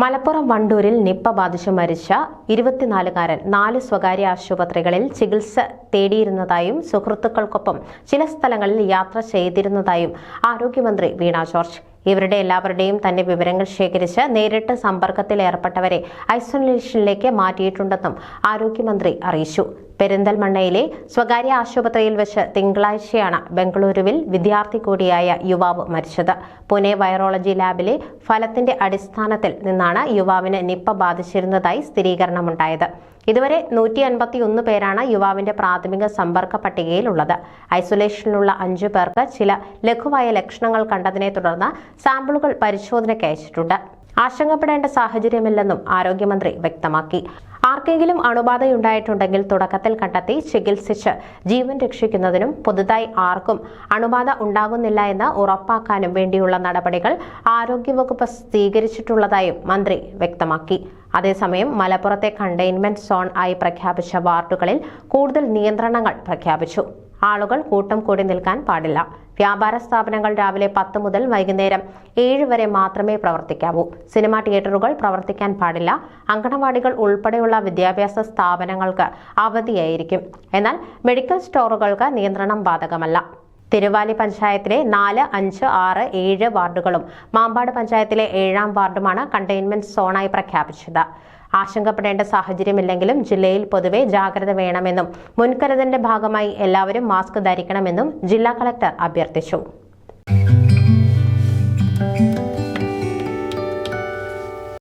Malappuram വണ്ടൂരിൽ Nipah ബാധിച്ച് മരിച്ച ഇരുപത്തിനാലുകാരൻ നാല് സ്വകാര്യ ആശുപത്രികളിൽ ചികിത്സ തേടിയിരുന്നതായും സുഹൃത്തുക്കൾക്കൊപ്പം ചില സ്ഥലങ്ങളിൽ യാത്ര ചെയ്തിരുന്നതായും ആരോഗ്യമന്ത്രി വീണ ജോർജ്. ഇവരുടെ എല്ലാവരുടെയും തന്നെ വിവരങ്ങൾ ശേഖരിച്ച് നേരിട്ട് സമ്പർക്കത്തിൽ ഏർപ്പെട്ടവരെ ഐസൊലേഷനിലേക്ക് മാറ്റിയിട്ടുണ്ടെന്നും ആരോഗ്യമന്ത്രി അറിയിച്ചു. പെരിന്തൽമണ്ണയിലെ സ്വകാര്യ ആശുപത്രിയിൽ വെച്ച് തിങ്കളാഴ്ചയാണ് ബംഗളൂരുവിൽ വിദ്യാർത്ഥി കൂടിയായ യുവാവ് മരിച്ചത്. പുനെ വൈറോളജി ലാബിലെ ഫലത്തിന്റെ അടിസ്ഥാനത്തിൽ നിന്നാണ് യുവാവിന് നിപ്പ ബാധിച്ചിരുന്നതായി സ്ഥിരീകരണമുണ്ടായത്. ഇതുവരെ നൂറ്റി അൻപത്തിയൊന്ന് പേരാണ് യുവാവിന്റെ പ്രാഥമിക സമ്പർക്ക പട്ടികയിലുള്ളത്. ഐസൊലേഷനിലുള്ള അഞ്ചു പേർക്ക് ചില ലഘുവായ ലക്ഷണങ്ങൾ കണ്ടതിനെ തുടർന്ന് സാമ്പിളുകൾ പരിശോധനയ്ക്ക് അയച്ചിട്ടുണ്ട്. ആശങ്കപ്പെടേണ്ട സാഹചര്യമില്ലെന്നും ആരോഗ്യമന്ത്രി വ്യക്തമാക്കി. ആർക്കെങ്കിലും അണുബാധയുണ്ടായിട്ടുണ്ടെങ്കിൽ തുടക്കത്തിൽ കണ്ടെത്തി ചികിത്സിച്ച് ജീവൻ രക്ഷിക്കുന്നതിനും പുതുതായി ആർക്കും അണുബാധ ഉണ്ടാകുന്നില്ല എന്ന് ഉറപ്പാക്കാനും വേണ്ടിയുള്ള നടപടികൾ ആരോഗ്യവകുപ്പ് സ്വീകരിച്ചിട്ടുള്ളതായും മന്ത്രി വ്യക്തമാക്കി. അതേസമയം മലപ്പുറത്തെ കണ്ടെയ്ൻമെന്റ് സോൺ ആയി പ്രഖ്യാപിച്ച വാർഡുകളിൽ കൂടുതൽ നിയന്ത്രണങ്ങൾ പ്രഖ്യാപിച്ചു. ആളുകൾ കൂട്ടം കൂടി നിൽക്കാൻ പാടില്ല. വ്യാപാര സ്ഥാപനങ്ങൾ രാവിലെ പത്ത് മുതൽ വൈകുന്നേരം ഏഴ് വരെ മാത്രമേ പ്രവർത്തിക്കാവൂ. സിനിമാ തിയേറ്ററുകൾ പ്രവർത്തിക്കാൻ പാടില്ല. അങ്കണവാടികൾ ഉൾപ്പെടെയുള്ള വിദ്യാഭ്യാസ സ്ഥാപനങ്ങൾക്ക് അവധിയായിരിക്കും. എന്നാൽ മെഡിക്കൽ സ്റ്റോറുകൾക്ക് നിയന്ത്രണം ബാധകമല്ല. തിരുവാലി പഞ്ചായത്തിലെ നാല് അഞ്ച് ആറ് ഏഴ് വാർഡുകളും മാമ്പാട് പഞ്ചായത്തിലെ ഏഴാം വാർഡുമാണ് കണ്ടെയ്ൻമെന്റ് സോണായി പ്രഖ്യാപിച്ചത്. ആശങ്കപ്പെടേണ്ട സാഹചര്യമില്ലെങ്കിലും ജില്ലയിൽ പൊതുവെ ജാഗ്രത വേണമെന്നും മുൻകരുതലിന്റെ ഭാഗമായി എല്ലാവരും മാസ്ക് ധരിക്കണമെന്നും ജില്ലാ കളക്ടർ അഭ്യർത്ഥിച്ചു.